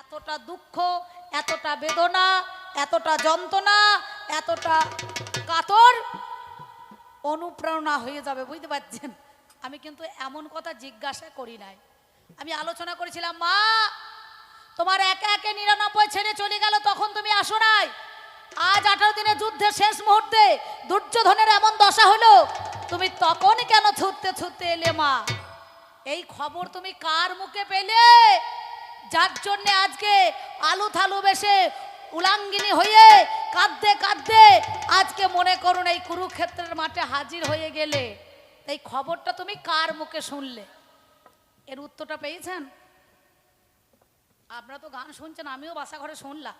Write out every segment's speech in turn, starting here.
এতটা দুঃখ, এতটা বেদনা, এতটা যন্ত্রণা, এতটা কাতর, অনুপ্রেরণা হয়ে যাবে, বুঝতে পারছেন? আমি কিন্তু এমন কথা জিজ্ঞাসা করি নাই। আমি আলোচনা করেছিলাম, মা, তোমার একে একে নিরানব্বই ছেড়ে চলে গেল, তখন তুমি আসো নাই। আজ আঠারো দিনে যুদ্ধের শেষ মুহূর্তে দুর্যোধনের এমন দশা হলো, তুমি তখন কেন ছুটতে ছুটতে এলে, মা? এই খবর তুমি কার মুখে পেলে? যার জন্য আজকে আলু থালু বেশে উলাঙ্গিনী হয়ে কাঁদতে কাঁদতে আজকে মনে করুন এই কুরুক্ষেত্রের মাঠে হাজির হয়ে গেলে। এই খবরটা তুমি কার মুখে শুনলে? এর উত্তরটা পেয়েছেন? আপনারা তো গান শুনছেন, আমিও বাসা ঘরে শুনলাম।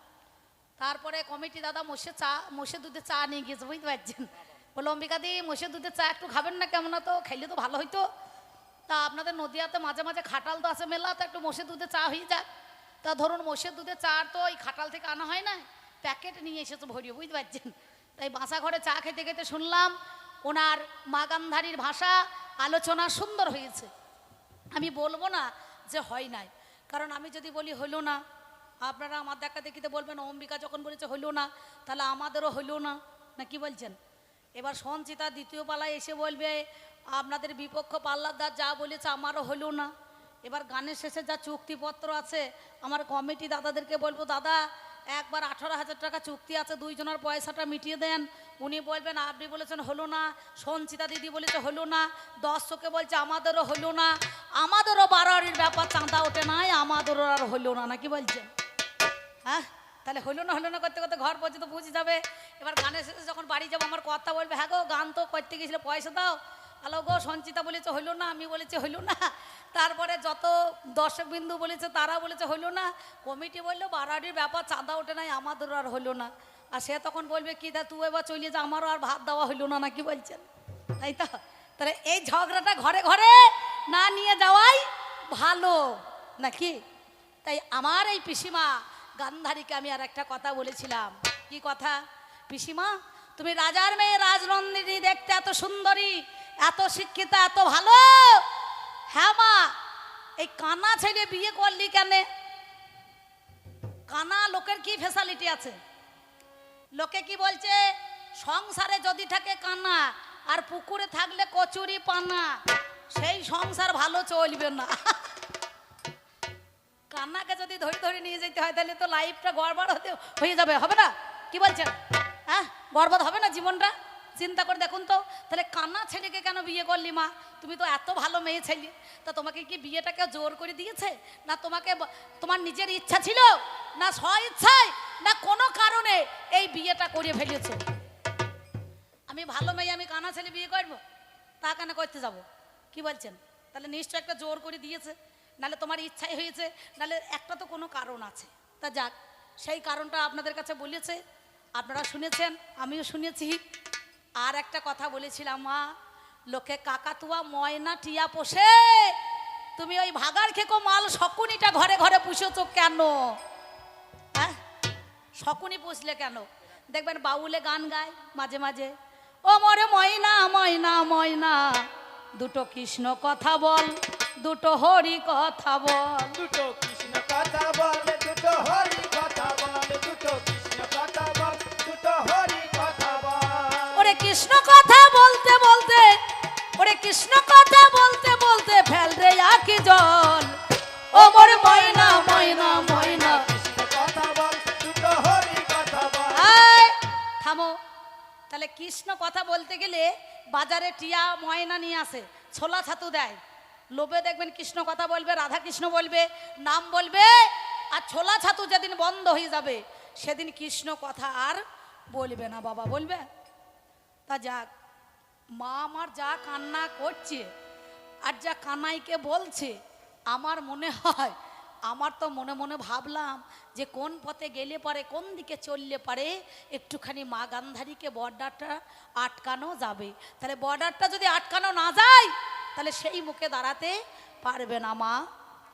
তারপরে কমিটি দাদা মোষে চা মোষে দুধে চা নিয়ে গিয়েছে, বুঝতে পারছেন? বলল অম্বিকা দি মোষে দুধে চা একটু খাবেন না কেমন তো খাইলে তো ভালো হইতো। তা আপনাদের নদিয়াতে মাঝে মাঝে খাটাল তো আছে মেলা, তো একটু মোষের দুধে চা হয়ে যাক তা ধরুন মোষের দুধে চা তো ওই খাটাল থেকে আনা হয় না, প্যাকেট নিয়ে এসেছে ভরিয়ে বুঝতে পারছেন? তাই বাসা ঘরে চা খেতে খেতে শুনলাম, ওনার মা গান্ধারীর ভাষা, আলোচনা সুন্দর হয়েছে। আমি বলব না যে হয় নাই, কারণ আমি যদি বলি হইল না, আপনারা আমার দেখা দেখিতে বলবেন, অম্বিকা যখন বলেছে হইল না, তাহলে আমাদেরও হইল না না কি বলছেন? এবার সঞ্চিতা দ্বিতীয় পালায় এসে বলবে আপনাদের বিপক্ষ পাল্লাদার যা বলেছে আমারও হইল না। এবার গানের শেষে যা চুক্তিপত্র আছে, আমার কমিটি দাদাদেরকে বলব, দাদা, একবার আঠারো হাজার টাকা চুক্তি আছে, দুইজনের পয়সাটা মিটিয়ে দেন। উনি বলবেন, আপনি বলেছেন হলো না, সঞ্চিতা দিদি বলেছে হলো না, দর্শকে বলছে আমাদেরও হলো না। আমাদেরও বাড়াড়ির ব্যাপার চাঁদা ওঠে নাই, আমাদেরও আর হলো না, নাকি বলছেন? হ্যাঁ? তাহলে হলো না হলো না করতে করতে ঘর পর্যন্ত বুঝে যাবে। এবার গানের শেষে যখন বাড়ি যাব, আমার কথা বলবে হ্যাঁ গো, গান তো করতে গেছিল, পয়সা দাও। হ্যালো গো, সঞ্চিতা বলেছে হইল না, আমি বলেছি হইল না। তারপরে যত দর্শক বিন্দু বলেছে, তারা বলেছে হইল না। কমিটি বলল বাড়াড়ির ব্যাপার, চাঁদা ওঠে নাই, আমাদেরও আর হইল না। আর সে তখন বলবে, কি দা তুই এবার চলে যা, আমারও আর ভাত দেওয়া হইল না, নাকি বলছেন। তাই তো? তাহলে এই ঝগড়াটা ঘরে ঘরে না নিয়ে যাওয়াই ভালো, নাকি? তাই আমার এই পিসিমা গান্ধারীকে আমি আর একটা কথা বলেছিলাম। কি কথা? পিসিমা, তুমি রাজার মেয়ে রাজনন্দিনী দেখতে এত সুন্দরী এত শিক্ষিতা, এত ভালো। হ্যাঁ মা, এই কানা ছেলে বিয়ে করলি কেন? কানা লোকের কি ফেসালিটি আছে? লোকে কি বলছে, সংসারে যদি থাকে কানা, আর পুকুরে থাকলে কচুরি পানা, সেই সংসার ভালো চলবে না। কান্নাকে যদি ধরে ধরে নিয়ে যেতে হয়, তাহলে তো লাইফটা গড়বড় হতে হয়ে যাবে, হবে না? কি বলছেন? হ্যাঁ গড়বড় হবে না জীবনটা? চিন্তা করে দেখুন তো, তাহলে কান্না ছেলেকে কেন বিয়ে করলি মা? তুমি তো এত ভালো মেয়ে ছেলে। তা তোমাকে কি বিয়েটাকে জোর করে দিয়েছে? না তোমাকে তোমার নিজের ইচ্ছা ছিল? না স্ব ইচ্ছায় না কোনো কারণে এই বিয়েটা করে ফেলেছো? আমি ভালো মেয়ে, আমি কানা ছেলে বিয়ে করব? তা কেন করতে যাব? কি বলছেন? তাহলে নিশ্চয় একটা জোর করে দিয়েছে। নালে তোমার ইচ্ছাই হয়েছে নালে একটা তো কোনো কারণ আছে। তা যাক, সেই কারণটা আপনাদের কাছে বলেছে। আপনারা শুনেছেন, আমিও শুনেছি। আর একটা কথা বলেছিলাম, মা, লোকে কাকাতুয়া, ময়না, টিয়া পোষে। তুমি ওই ভাগার খেকো মাল, শকুনিটা ঘরে ঘরে পুষেছো কেন? হ্যাঁ শকুনি পুষলে কেন? দেখবেন বাউলে গান গায় মাঝে মাঝে, ও মরে ময়না ময়না ময়না, দুটো কৃষ্ণ কথা বল, দুটো হরি কথা বল। দুটো কৃষ্ণ কথা বল, দুটো হরি কৃষ্ণ কথা বলতে বলতে, ওরে কৃষ্ণ কথা বলতে বলতে ফেল রে আকি জল। ও মরে ময়না ময়না ময়না। থামো। তাহলে কৃষ্ণ কথা বলতে গেলে বাজারে টিয়া, ময়না নিয়ে আসে, ছোলা ছাতু দেয়। লোভে দেখবেন কৃষ্ণ কথা বলবে রাধা কৃষ্ণ বলবে, নাম বলবে, আর ছোলা ছাতু যেদিন বন্ধ হয়ে যাবে, সেদিন কৃষ্ণ কথা আর বলবে না, বাবা বলবে। তা যাক, মা আমার যা কান্না করছে আর যা কানাইকে বলছে, আমার মনে হয়, আমার তো মনে মনে ভাবলাম যে কোন পথে গেলে পারে, কোন দিকে চললে পারে একটুখানি মা গান্ধারীকে বর্ডারটা আটকানো যাবে। তাহলে বর্ডারটা যদি আটকানো না যায়, তাহলে সেই মুখে দাঁড়াতে পারবে না মা।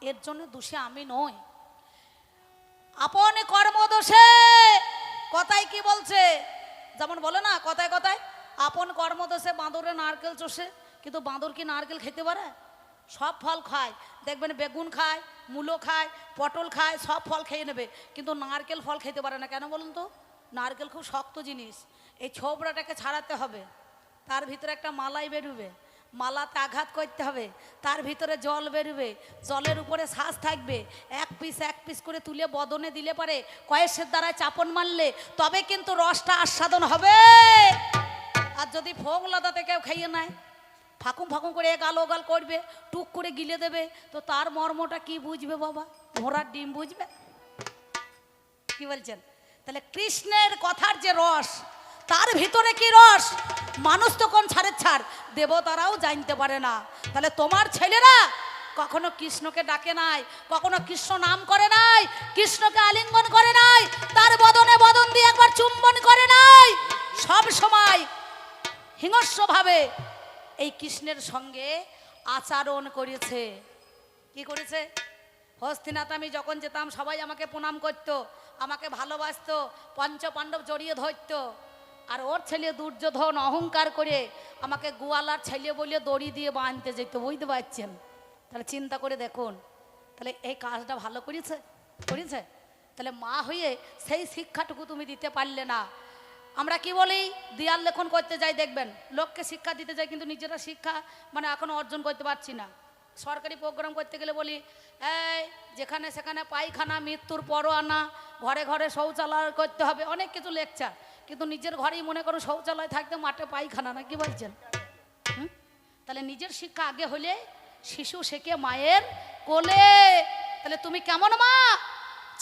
এর জন্য দোষে আমি নই। আপন কর্মদোষে কথায় কি বলছে? যেমন বলে না, কথায় কথায় আপন কর্মদোষে বাঁদরে নারকেল চষে, কিন্তু বাঁদর কি নারকেল খেতে পারে? সব ফল খায়। দেখবেন বেগুন খায়, মূলো খায়, পটল খায়, সব ফল খেয়ে নেবে। কিন্তু নারকেল ফল খেতে পারে না। কেন বলুন তো? নারকেল খুব শক্ত জিনিস। এই ছোবড়াটাকে ছাড়াতে হবে। তার ভিতরে একটা মালাই বেরোবে। মালাতে আঘাত করতে হবে। তার ভিতরে জল বেরোবে। জলের উপরে শ্বাস থাকবে। এক পিস এক পিস করে তুলে বদনে দিলে পারে। কয়েসের দ্বারায় চাপন মারলে, তবে কিন্তু রসটা আস্বাদন হবে। আর যদি ফোং লতাতে কেউ খাইয়ে নেয়, ফাঁকুম ফাঁকুম করে গাল গাল করবে, টুক করে গিলে দেবে, তো তার মর্মটা কি বুঝবে বাবা? ঘোড়ার ডিম বুঝবে? কি বলছেন? তাহলে কৃষ্ণের কথার যে রস, তার ভিতরে কি রস? মানুষ তো কোন ছাড়ের ছাড়, দেবতারাও জানতে পারে না। তাহলে তোমার ছেলেরা কখনো কৃষ্ণকে ডাকে নাই, কখনো কৃষ্ণ নাম করে নাই, কৃষ্ণকে আলিঙ্গন করে নাই, তার বদনে বদন দিয়ে একবার চুম্বন করে নাই। সব সময় হিংস্রভাবে এই কৃষ্ণের সঙ্গে আচরণ করেছে। কি করেছে? হস্তিনাথ আমি যখন যেতাম, সবাই আমাকে প্রণাম করতো, আমাকে ভালোবাসত পঞ্চ পাণ্ডব জড়িয়ে ধরতো। আর ওর ছেলে দুর্যোধন অহংকার করে আমাকে গোয়ালার ছেলে বলে দড়ি দিয়ে বাঁধতে যেত, বুঝতে পারছেন? তাহলে চিন্তা করে দেখুন, তাহলে এই কাজটা ভালো করেছে? করেছে? তাহলে মা হয়ে সেই শিক্ষাটুকু তুমি দিতে পারলে না। আমরা কি বলি? দেয়াল লেখন করতে যাই, দেখবেন। লোককে শিক্ষা দিতে যাই, কিন্তু নিজেরা শিক্ষা মানে এখনও অর্জন করতে পারছি না। সরকারি প্রোগ্রাম করতে গেলে বলি, এই, যেখানে সেখানে পায়খানা, মৃত্যুর পরও আনা ঘরে ঘরে শৌচালয় করতে হবে। অনেক কিছু লেকচার। কিন্তু নিজের ঘরেই মনে করো শৌচালয় থাকতে মাঠে পায়খানা না, কি বলছেন? তাহলে নিজের শিক্ষা আগে হলে শিশু শেখে মায়ের কোলে। তাহলে তুমি কেমন মা?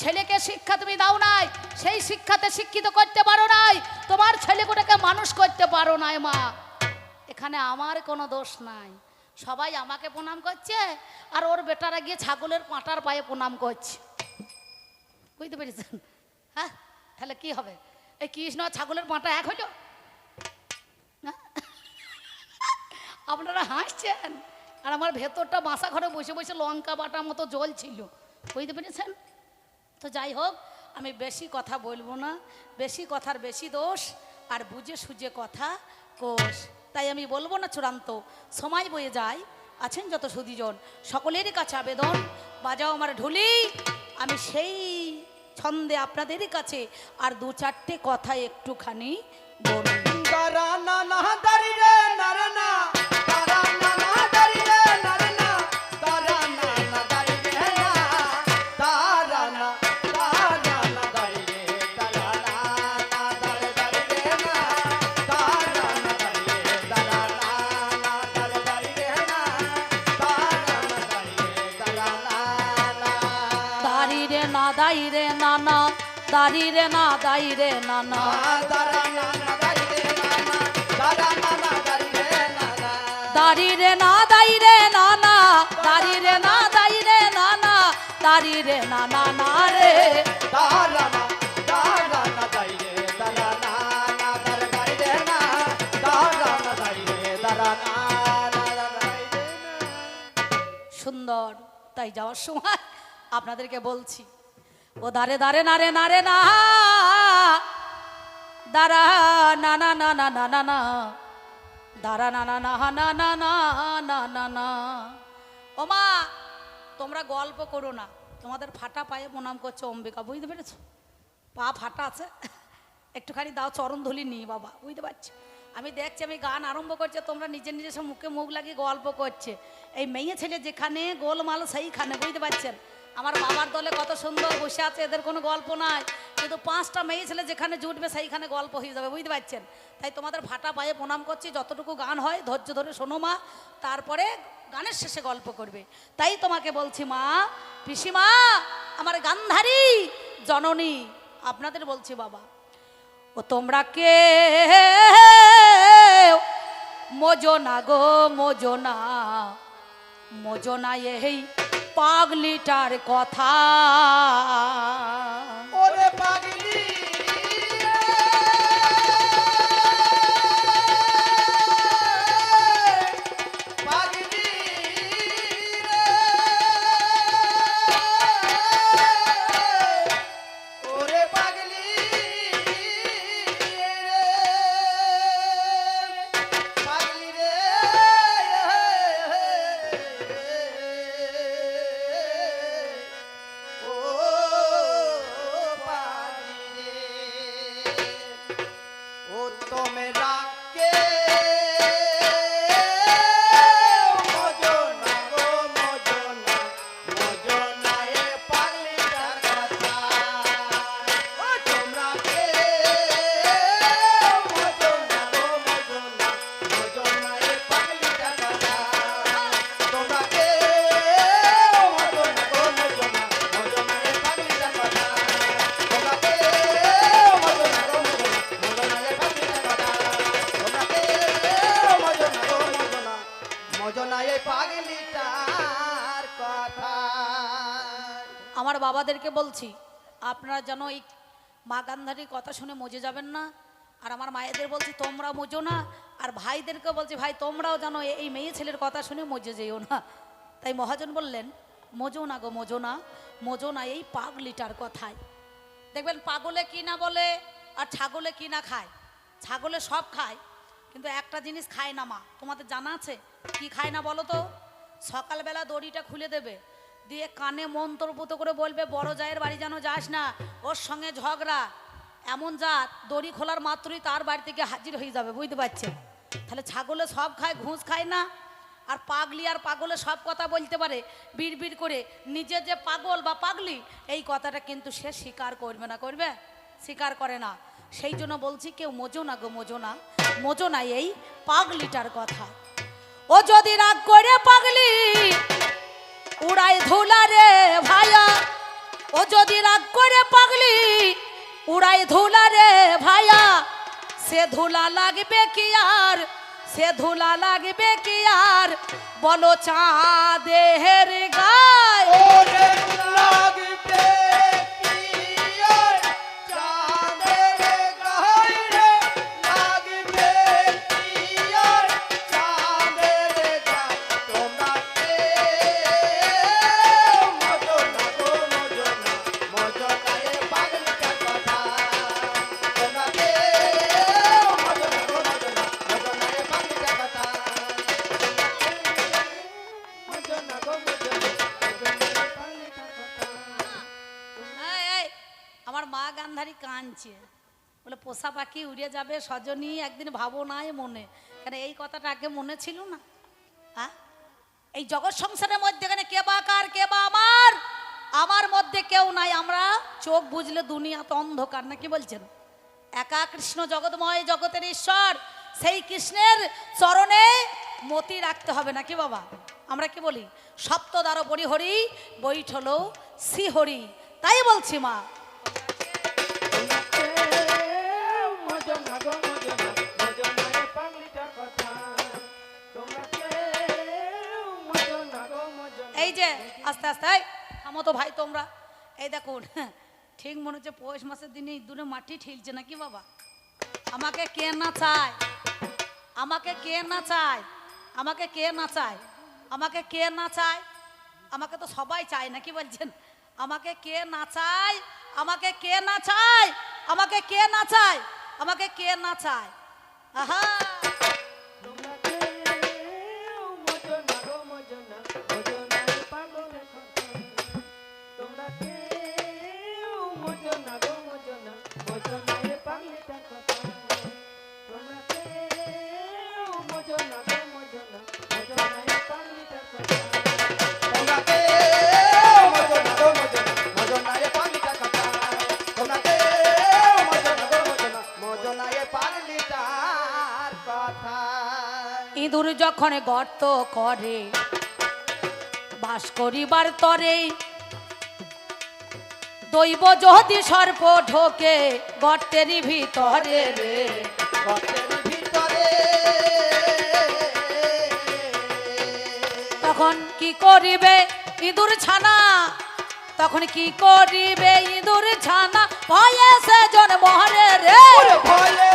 ছেলেকে শিক্ষা তুমি দাও নাই, সেই শিক্ষাতে শিক্ষিত করতে পারো নাই, তোমার ছেলেগুলোকে মানুষ করতে পারো নাই, মা। এখানে আমার কোনো দোষ নাই। সবাই আমাকে প্রণাম করছে, আর ওর বেটারা গিয়ে ছাগলের পাঁটার পায়ে প্রণাম করছে। বুঝতে পেরেছেন? হ্যাঁ তাহলে কি হবে? এই কৃষ্ণ ছাগলের পাঁটা এক হইল? আপনারা হাসছেন, আর আমার ভেতরটা বাসা ঘরে বসে বসে লঙ্কা বাটার মতো জল ছিল বুঝতে পেরেছেন? তো যাই হোক, আমি বেশি কথা বলব না, বেশি কথার বেশি দোষ আর বুঝে সুঝে কথা কোষ। তাই আমি বলব না চূড়ান্ত, সময় বয়ে যায়, আছেন যত সুদীজন, সকলেরই কাছে আবেদন, বাজাও আমার ঢুলি, আমি সেই ছন্দে আপনাদেরই কাছে আর দু চারটে কথা একটুখানি বলুন দাই রে নানা দারি রে না দাই রে নানা। দারি রে না দাই রে নানা দারি রে না দাই রে নানা দারি রে না নানা রে। সুন্দর, তাই যাওয়ার সময় আপনাদেরকে বলছি ও দারে দারে না রে না রে না না না না না না না দাঁড়া না না না না না না না না না ও মা তোমরা গল্প করো না তোমাদের ফাটা পায়ে প্রণাম করছে অম্বিকা বুঝতে পেরেছ পা ফাটা আছে একটুখানি দাও চরণ ধুলি নি বাবা বুঝতে পারছ আমি দেখছি আমি গান আরম্ভ করছে তোমরা নিজের নিজের সব মুখে মুখ লাগিয়ে গল্প করছে এই মেয়ে ছেলে যেখানে গোলমাল সেইখানে বুঝতে পারছেন আমার বাবার দলে কত সুন্দর বসে আছে, এদের কোনো গল্প নাই। কিন্তু পাঁচটা মেয়ে ছেলে যেখানে জুটবে সেইখানে গল্প হয়ে যাবে, বুঝতে পারছেন? তাই তোমাদের ফাটা পায়ে প্রণাম করছি, যতটুকু গান হয় ধৈর্য ধরে শোনো মা, তারপরে গানের শেষে গল্প করবে। তাই তোমাকে বলছি মা, পিসিমা, আমার গান্ধারী, জননী, আপনাদের বলছি বাবা, ও তোমরা কে? মোজনা গো মোজনা মজনা এই পাগলিটার কথা। আমার বাবাদেরকে বলছি, আপনারা যেন এই মা গান্ধারীর কথা শুনে মজে যাবেন না। আর আমার মায়েদের বলছি, তোমরা মজো না। আর ভাইদেরকে বলছি, ভাই, তোমরাও যেন এই মেয়ে ছেলের কথা শুনে মজে যেও না। তাই মহাজন বললেন, মজো না গো, মজো না। মজো না এই পাগলিটার কথায়। দেখবেন, পাগলে কি না বলে আর ছাগলে কি না খায়। ছাগলে সব খায়। কিন্তু একটা জিনিস খায় না মা। তোমাদের জানা আছে? কি খায় না বলো তো? সকালবেলা দড়িটা খুলে দেবে, দিয়ে কানে মন্ত্রপুত করে বলবে, বড় জায়ের বাড়ি যেন যাস না, ওর সঙ্গে ঝগড়া। এমন জাত দড়ি খোলার মাত্রই তার বাড়ি থেকে হাজির হয়ে যাবে, বুঝতে পারছেন? তাহলে ছাগলে সব খায়, ঘুষ খায় না? আর পাগলি আর পাগলে সব কথা বলতে পারে বিড় করে। নিজে যে পাগল বা পাগলি, এই কথাটা কিন্তু সে স্বীকার করবে না, করবে? স্বীকার করে না। সেই জন্য বলছি কেউ মোজো না গো, মোজো না। মোজো না এই পাগলিটার কথা। ও যদি রাগ করে পাগলি উড়াই ধুলা রে ভাইয়া ও যদি রাগ করে পাগলি উড়াই ধুলা রে ভাইয়া সে ধুলা লাগবে কি আর? সে ধুলা লাগবে কি আর? বলো চাঁদের গায়। লাগবে। আমার মা গান্ধারী কাঁদছে। বলে, পোষা পাখি উড়ে যাবে সজনী, একদিন ভাবো নাই মনে। কেন, এই কথাটা আগে মনে ছিল না? হ্যাঁ এই জগৎ সংসারের মধ্যে এখানে কে বা কার, কে বা আমার? আমার মধ্যে কেউ নাই। আমরা চোখ বুঝলে দুনিয়া তো অন্ধকার, না কি বলছেন? একা কৃষ্ণ জগৎময় জগতের ঈশ্বর, সেই কৃষ্ণের চরণে মতি রাখতে হবে, না কি বাবা? আমরা কি বলি? সপ্তদ্বার পরিহরি বৈঠল শ্রীহরি। তাই বলছি মা। আস্তে আস্তে থামো তো ভাই তোমরা। এই দেখুন, ঠিক মনে হচ্ছে পৌষ মাসের দিনে ইঁদুরে মাটি ঠিলছে নাকি বাবা? আমাকে কে না চায়? আমাকে কে না চায়? আমাকে কে না চায়? আমাকে কে না চায়? আমাকে তো সবাই চায় নাকি বলছেন? আমাকে কে না চায়? আমাকে কে না চায়? আমাকে কে না চায়? আমাকে কে না চায়? আহা! যখন গর্ত করে বাস করিবার তরে দৈব যদি সর্প ঢোকে গর্তের ভিতরে রে। গর্তের ভিতরে। তখন কি করিবে ইঁদুর ছানা? তখন কি করিবে ইঁদুর ছানা? ভয়ে সে জন মহরে রে। ভয়ে